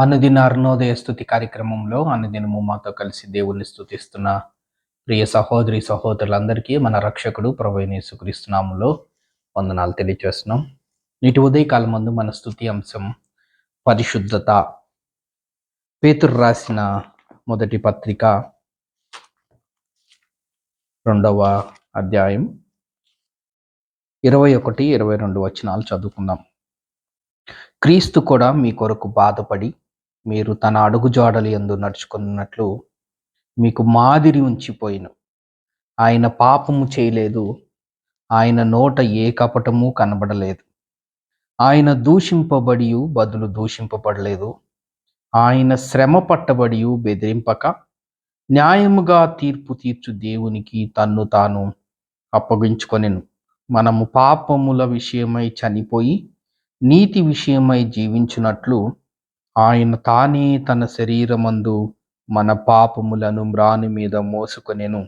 అనుదిన అరుణోదయ స్థుతి కార్యక్రమంలో అనుదినము మాతో కలిసి దేవుణ్ణి స్థుతిస్తున్న ప్రియ సహోదరి సహోదరులందరికీ మన రక్షకుడు ప్రభు యేసుక్రీస్తునాములో వందనాలు తెలియజేస్తున్నాం. నేటి ఉదయకాలం ముందు మన స్థుతి అంశం పరిశుద్ధత. పేతురు రాసిన మొదటి పత్రిక రెండవ అధ్యాయం ఇరవై ఒకటి ఇరవై రెండు వచనాలు చదువుకుందాం. క్రీస్తు కూడా మీ కొరకు బాధపడి మీరు తన అడుగుజాడలు ఎందు నడుచుకున్నట్లు మీకు మాదిరి ఉంచిపోయిను. ఆయన పాపము చేయలేదు. ఆయన నోట ఏ కపటము కనబడలేదు. ఆయన దూషింపబడి బదులు దూషింపబడలేదు. ఆయన శ్రమ పట్టబడి బెదిరింపక న్యాయముగా తీర్పు తీర్చు దేవునికి తన్ను తాను అప్పగించుకొనెను. మనము పాపముల విషయమై చనిపోయి నీతి విషయమై జీవించినట్లు ఆయన తానే తన శరీరమందు మన పాపములను మ్రాని మీద మోసుకొనెను.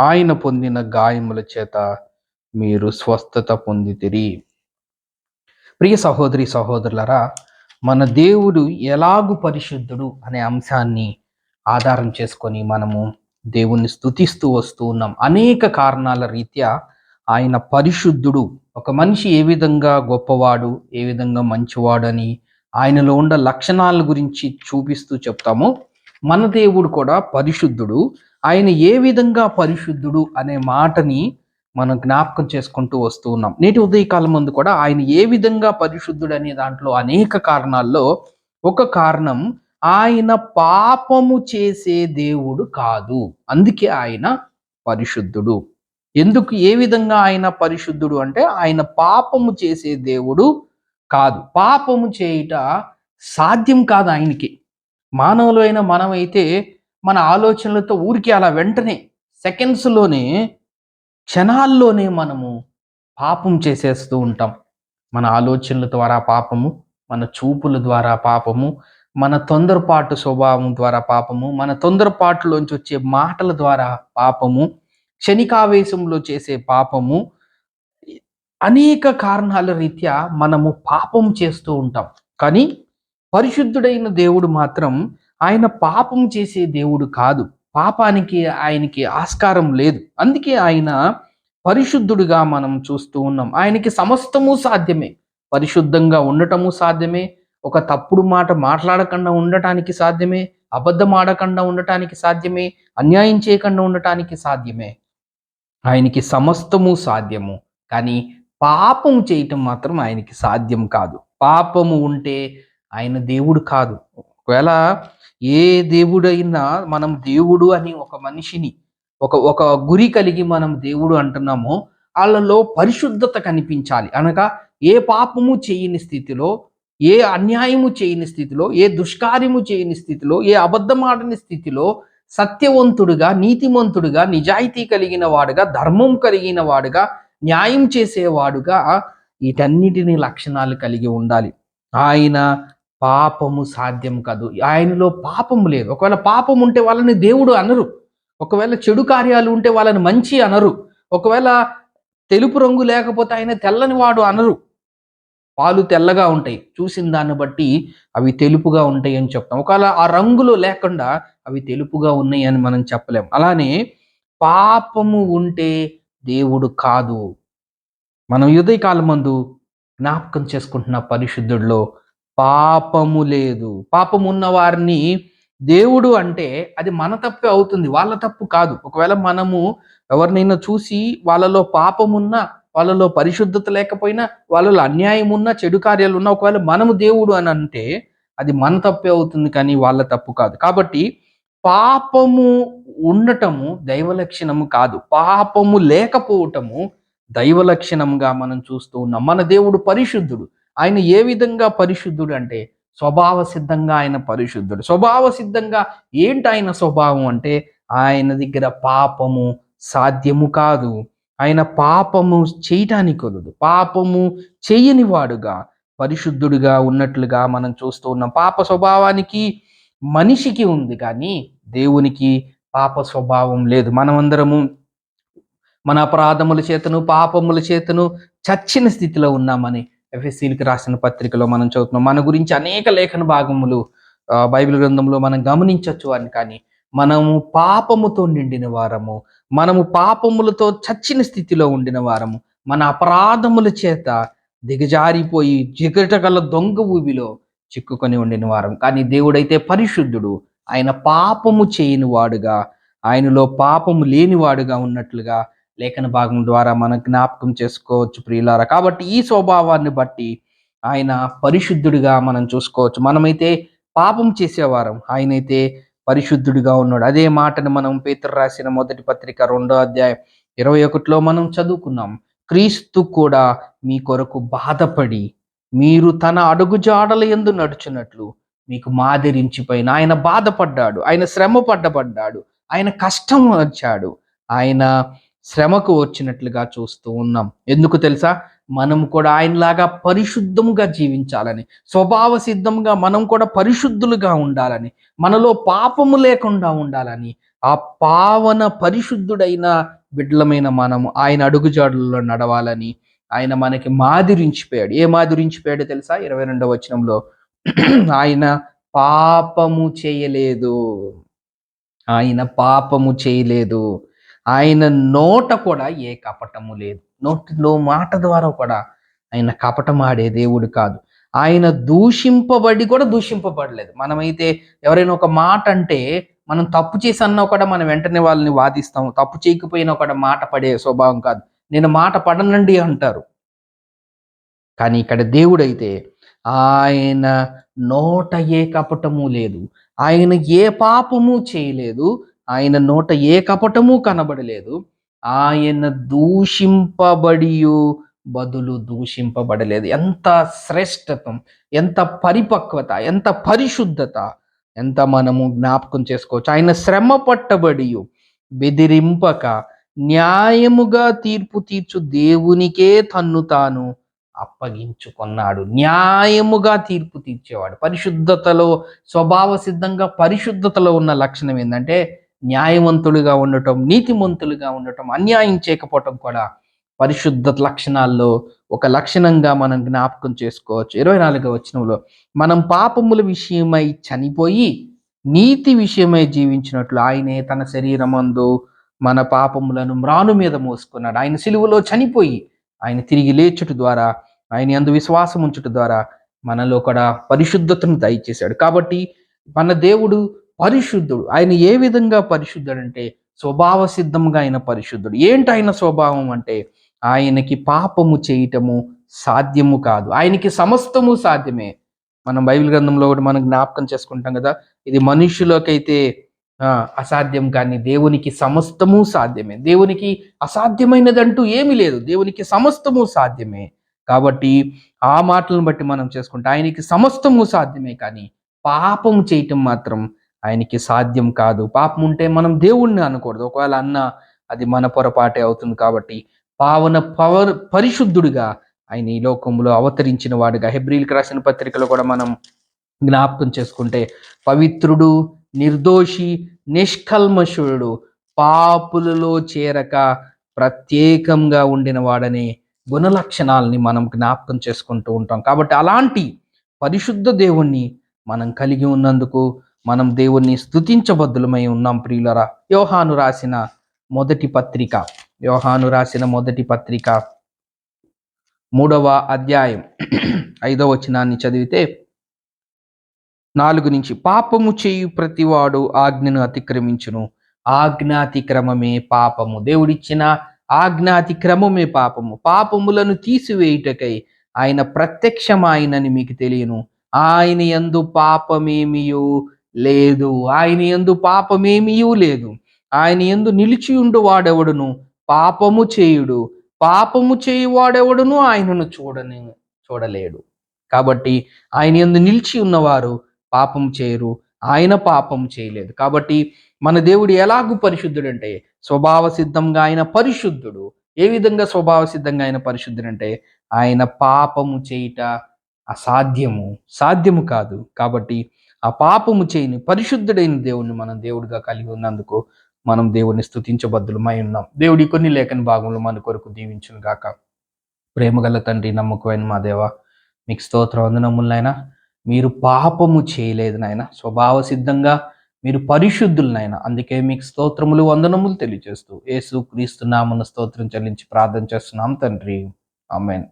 ఆయన పొందిన గాయముల చేత మీరు స్వస్థత పొందితిరి. ప్రియ సహోదరి సహోదరులరా మన దేవుడు ఎలాగు పరిశుద్ధుడు అనే అంశాన్ని ఆధారం చేసుకొని మనము దేవుణ్ణి స్తుతిస్తూ వస్తూ ఉన్నాం. అనేక కారణాల రీత్యా ఆయన పరిశుద్ధుడు. ఒక మనిషి ఏ విధంగా గొప్పవాడు ఏ విధంగా మంచివాడని ఆయనలో ఉన్న లక్షణాల గురించి చూపిస్తూ చెప్తాము. మన దేవుడు కూడా పరిశుద్ధుడు. ఆయన ఏ విధంగా పరిశుద్ధుడు అనే మాటని మనం జ్ఞాపకం చేసుకుంటూ వస్తూ ఉన్నాం. నేటి ఉదయకాలం ముందు కూడా ఆయన ఏ విధంగా పరిశుద్ధుడు అనే దాంట్లో అనేక కారణాల్లో ఒక కారణం ఆయన పాపము చేసే దేవుడు కాదు. అందుకే ఆయన పరిశుద్ధుడు. ఎందుకు ఏ విధంగా ఆయన పరిశుద్ధుడు అంటే ఆయన పాపము చేసే దేవుడు కాదు. పాపము చేయుట సాధ్యం కాదు ఆయనకి. మానవులైన మనమైతే మన ఆలోచనలతో ఊరికి అలా వెంటనే సెకండ్స్లోనే క్షణాల్లోనే మనము పాపం చేసేస్తూ ఉంటాం. మన ఆలోచనల ద్వారా పాపము మన చూపుల ద్వారా పాపము మన తొందరపాటు స్వభావం ద్వారా పాపము మన తొందరపాటులోంచి వచ్చే మాటల ద్వారా పాపము క్షణికావేశంలో చేసే పాపము అనేక కారణాల రీత్యా మనము పాపం చేస్తూ ఉంటాం. కానీ పరిశుద్ధుడైన దేవుడు మాత్రం ఆయన పాపం చేసే దేవుడు కాదు. పాపానికి ఆయనకి ఆస్కారం లేదు. అందుకే ఆయన పరిశుద్ధుడిగా మనం చూస్తూ ఉన్నాం. ఆయనకి సమస్తము సాధ్యమే. పరిశుద్ధంగా ఉండటము సాధ్యమే. ఒక తప్పుడు మాట మాట్లాడకుండా ఉండటానికి సాధ్యమే. అబద్ధం ఆడకుండా ఉండటానికి సాధ్యమే. అన్యాయం చేయకుండా ఉండటానికి సాధ్యమే. ఆయనకి సమస్తము సాధ్యము. కానీ పాపం చేయటం మాత్రం ఆయనకి సాధ్యం కాదు. పాపము ఉంటే ఆయన దేవుడు కాదు. ఒకవేళ ఏ దేవుడైనా మనం దేవుడు అని ఒక మనిషిని ఒక ఒక గురి కలిగి మనం దేవుడు అంటున్నామో వాళ్ళలో పరిశుద్ధత కనిపించాలి. అనగా ఏ పాపము చేయని స్థితిలో ఏ అన్యాయము చేయని స్థితిలో ఏ దుష్కార్యము చేయని స్థితిలో ఏ అబద్ధమాడని స్థితిలో సత్యవంతుడుగా నీతిమంతుడుగా నిజాయితీ కలిగిన వాడుగా ధర్మం కలిగిన వాడుగా న్యాయం చేసేవాడుగా వీటన్నిటిని లక్షణాలు కలిగి ఉండాలి. ఆయన పాపము సాధ్యం కాదు. ఆయనలో పాపము లేదు. ఒకవేళ పాపం ఉంటే వాళ్ళని దేవుడు అనరు. ఒకవేళ చెడు కార్యాలు ఉంటే వాళ్ళని మంచి అనరు. ఒకవేళ తెలుపు రంగు లేకపోతే ఆయన తెల్లని వాడు అనరు. పాలు తెల్లగా ఉంటాయి. చూసిన దాన్ని బట్టి అవి తెలుపుగా ఉంటాయి అని చెప్తాం. ఒకవేళ ఆ రంగులో లేకుండా అవి తెలుపుగా ఉన్నాయి అని మనం చెప్పలేం. అలానే పాపము ఉంటే దేవుడు కాదు. మనం ఉదయకాలం మందు జ్ఞాపకం చేసుకుంటున్న పరిశుద్ధుడిలో పాపము లేదు. పాపము ఉన్న వారిని దేవుడు అంటే అది మన తప్పే అవుతుంది. వాళ్ళ తప్పు కాదు. ఒకవేళ మనము ఎవరినైనా చూసి వాళ్ళలో పాపమున్నా వాళ్ళలో పరిశుద్ధత లేకపోయినా వాళ్ళలో అన్యాయం ఉన్నా చెడు కార్యాలు ఉన్నా ఒకవేళ మనము దేవుడు అని అంటే అది మన తప్పే అవుతుంది కానీ వాళ్ళ తప్పు కాదు. కాబట్టి పాపము ఉండటము దైవ లక్షణము కాదు. పాపము లేకపోవటము దైవ లక్షణంగా మనం చూస్తూ ఉన్నాం. మన దేవుడు పరిశుద్ధుడు. ఆయన ఏ విధంగా పరిశుద్ధుడు అంటే స్వభావ సిద్ధంగా ఆయన పరిశుద్ధుడు. స్వభావ సిద్ధంగా ఏంటి ఆయన స్వభావం అంటే ఆయన దగ్గర పాపము సాధ్యము కాదు. ఆయన పాపము చేయటానికి వలదు. పాపము చేయని వాడుగా పరిశుద్ధుడిగా ఉన్నట్లుగా మనం చూస్తూ ఉన్నాం. పాప స్వభావానికి మనిషికి ఉంది కానీ దేవునికి పాప స్వభావం లేదు. మనమందరము మన అపరాధముల చేతను పాపముల చేతను చచ్చిన స్థితిలో ఉన్నామని ఎఫ్ఎస్సీలకు రాసిన పత్రికలో మనం చదువుతున్నాం. మన గురించి అనేక లేఖన భాగములు బైబిల్ గ్రంథంలో మనం గమనించవచ్చు అని కానీ మనము పాపముతో నిండిన వారము మనము పాపములతో చచ్చిన స్థితిలో ఉండిన వారము మన అపరాధముల చేత దిగజారిపోయి జిగటగల దొంగ ఊబిలో చిక్కుకొని ఉండిన వారం. కానీ దేవుడైతే పరిశుద్ధుడు. ఆయన పాపము చేయని వాడుగా ఆయనలో పాపము లేనివాడుగా ఉన్నట్లుగా లేఖన భాగం ద్వారా మనం జ్ఞాపకం చేసుకోవచ్చు ప్రియులారా. కాబట్టి ఈ స్వభావాన్ని బట్టి ఆయన పరిశుద్ధుడిగా మనం చూసుకోవచ్చు. మనమైతే పాపం చేసేవారం. ఆయనైతే పరిశుద్ధుడిగా ఉన్నాడు. అదే మాటను మనం పేతురు రాసిన మొదటి పత్రిక రెండో అధ్యాయం ఇరవై ఒకటిలో మనం చదువుకున్నాం. క్రీస్తు కూడా మీ కొరకు బాధపడి మీరు తన అడుగుజాడల ఎందు నడుచున్నట్లు మీకు మాదిరించిపోయిన ఆయన బాధపడ్డాడు. ఆయన శ్రమ పడ్డబడ్డాడు ఆయన కష్టం వచ్చాడు. ఆయన శ్రమకు వచ్చినట్లుగా చూస్తూ ఉన్నాం. ఎందుకు తెలుసా? మనం కూడా ఆయనలాగా పరిశుద్ధముగా జీవించాలని స్వభావ సిద్ధంగా మనం కూడా పరిశుద్ధులుగా ఉండాలని మనలో పాపము లేకుండా ఉండాలని ఆ పావన పరిశుద్ధుడైన బిడ్డలమైన మనము ఆయన అడుగుజాడుల్లో నడవాలని ఆయన మనకి మాదిరించిపోయాడు. ఏ మాదిరించిపోయాడో తెలుసా? ఇరవై రెండవ వచనంలో. ఆయన పాపము చేయలేదు. ఆయన పాపము చేయలేదు. ఆయన నోట కూడా ఏ కపటము లేదు. నోటిలో మాట ద్వారా కూడా ఆయన కపటం ఆడే దేవుడు కాదు. ఆయన దూషింపబడి కూడా దూషింపబడలేదు. మనమైతే ఎవరైనా ఒక మాట అంటే మనం తప్పు చేసి అన్నా కూడా మనం వెంటనే వాళ్ళని వాదిస్తాం తప్పు చేయకపోయినా కూడా మాట పడే స్వభావం కాదు. నేను మాట పడనండి అంటారు. కానీ ఇక్కడ దేవుడైతే ఆయన నోట ఏ కపటము లేదు. ఆయన ఏ పాపము చేయలేదు. ఆయన నోట ఏ కపటము కనబడలేదు. ఆయన దూషింపబడియు బదులు దూషింపబడలేదు. ఎంత శ్రేష్టత్వం ఎంత పరిపక్వత ఎంత పరిశుద్ధత ఎంత మనము జ్ఞాపకం చేసుకోవచ్చు. ఆయన శ్రమ పట్టబడి బెదిరింపక న్యాయముగా తీర్పు తీర్చు దేవునికే తన్ను తాను అప్పగించుకున్నాడు. న్యాయముగా తీర్పు తీర్చేవాడు. పరిశుద్ధతలో స్వభావ సిద్ధంగా పరిశుద్ధతలో ఉన్న లక్షణం ఏంటంటే న్యాయవంతులుగా ఉండటం నీతిమంతులుగా ఉండటం అన్యాయం చేయకపోవటం కూడా పరిశుద్ధ లక్షణాల్లో ఒక లక్షణంగా మనం జ్ఞాపకం చేసుకోవచ్చు. ఇరవై నాలుగవ వచనంలో మనం పాపముల విషయమై చనిపోయి నీతి విషయమై జీవించినట్లు ఆయనే తన శరీరమందు మన పాపములను మ్రాను మీద మోసుకున్నాడు. ఆయన సిలువలో చనిపోయి ఆయన తిరిగి లేచుట ద్వారా ఆయన అందు విశ్వాసం ఉంచుట ద్వారా మనలో కూడా పరిశుద్ధతను దయచేశాడు. కాబట్టి మన దేవుడు పరిశుద్ధుడు. ఆయన ఏ విధంగా పరిశుద్ధుడు అంటే స్వభావ సిద్ధంగా ఆయన పరిశుద్ధుడు. ఏంటి ఆయన స్వభావం అంటే ఆయనకి పాపము చేయటము సాధ్యము కాదు. ఆయనకి సమస్తము సాధ్యమే. మనం బైబిల్ గ్రంథంలో కూడా మనం జ్ఞాపకం చేసుకుంటాం కదా ఇది మనుషులకైతే అసాధ్యం కానీ దేవునికి సమస్తము సాధ్యమే. దేవునికి అసాధ్యమైనదంటూ ఏమీ లేదు. దేవునికి సమస్తము సాధ్యమే. కాబట్టి ఆ మాటలను బట్టి మనం చేసుకుంటే ఆయనకి సమస్తము సాధ్యమే కానీ పాపం చేయటం మాత్రం ఆయనకి సాధ్యం కాదు. పాపం ఉంటే మనం దేవుణ్ణి అనకూడదు. ఒకవేళ అన్న అది మన పొరపాటే అవుతుంది కాబట్టి పావన పవర్ పరిశుద్ధుడిగా ఆయన ఈ లోకంలో అవతరించిన వాడుగా. హెబ్రిల్కి రాసిన పత్రికలో కూడా మనం జ్ఞాపకం చేసుకుంటే పవిత్రుడు నిర్దోషి నిష్కల్మషుడు పాపులలో చేరక ప్రత్యేకంగా ఉండిన వాడనే గుణలక్షణాలని మనం జ్ఞాపకం చేసుకుంటూ ఉంటాం. కాబట్టి అలాంటి పరిశుద్ధ దేవుణ్ణి మనం కలిగి ఉన్నందుకు మనం దేవుణ్ణి స్థుతించబద్దులమై ఉన్నాం ప్రియులరా. యోహాను రాసిన మొదటి పత్రిక. యోహాను రాసిన మొదటి పత్రిక. మూడవ అధ్యాయం. ఐదవ వచనాన్ని చదివితే నాలుగు నుంచి పాపము చేయు ప్రతివాడు ఆజ్ఞను అతిక్రమించును. ఆజ్ఞాతిక్రమమే పాపము. దేవుడిచ్చిన ఆజ్ఞాతిక్రమమే పాపము. పాపములను తీసివేయుటకై ఆయన ప్రత్యక్షమాయనని మీకు తెలియను. ఆయన ఎందు పాపమేమియో లేదు. ఆయన ఎందు పాపమేమీ లేదు. ఆయన ఎందు నిలిచి ఉండు వాడెవడును? పాపము చేయుడు. పాపము చేయువాడెవడును ఆయనను చూడని చూడలేడు. కాబట్టి ఆయన ఎందు నిలిచి ఉన్నవారు పాపం చేయరు. ఆయన పాపం చేయలేదు. కాబట్టి మన దేవుడు ఎలాగూ పరిశుద్ధుడంటే స్వభావ సిద్ధంగా ఆయన పరిశుద్ధుడు. ఏ విధంగా స్వభావ సిద్ధంగా ఆయన పరిశుద్ధుడంటే ఆయన పాపము చేయుట అసాధ్యము. సాధ్యము కాదు. కాబట్టి ఆ పాపము చేయని పరిశుద్ధుడైన దేవుణ్ణి మనం దేవుడిగా కలిగి ఉన్నందుకు మనం దేవుని స్తుతించబద్దులమై ఉన్నాం. దేవుడి కొన్ని లేఖని భాగంలో మన కొరకు దీవించును గాక. ప్రేమగల తండ్రి నమ్మకమైన మా దేవ మీకు స్తోత్ర వందనములైనా మీరు పాపము చేయలేదు నాయన. స్వభావ సిద్ధంగా మీరు పరిశుద్ధులనైనా అందుకే మీకు స్తోత్రములు వందనములు తెలియజేస్తూ యేసు క్రీస్తు నామన స్తోత్రం చెల్లించి ప్రార్థన చేస్తున్నాం తండ్రి. ఆమెన్.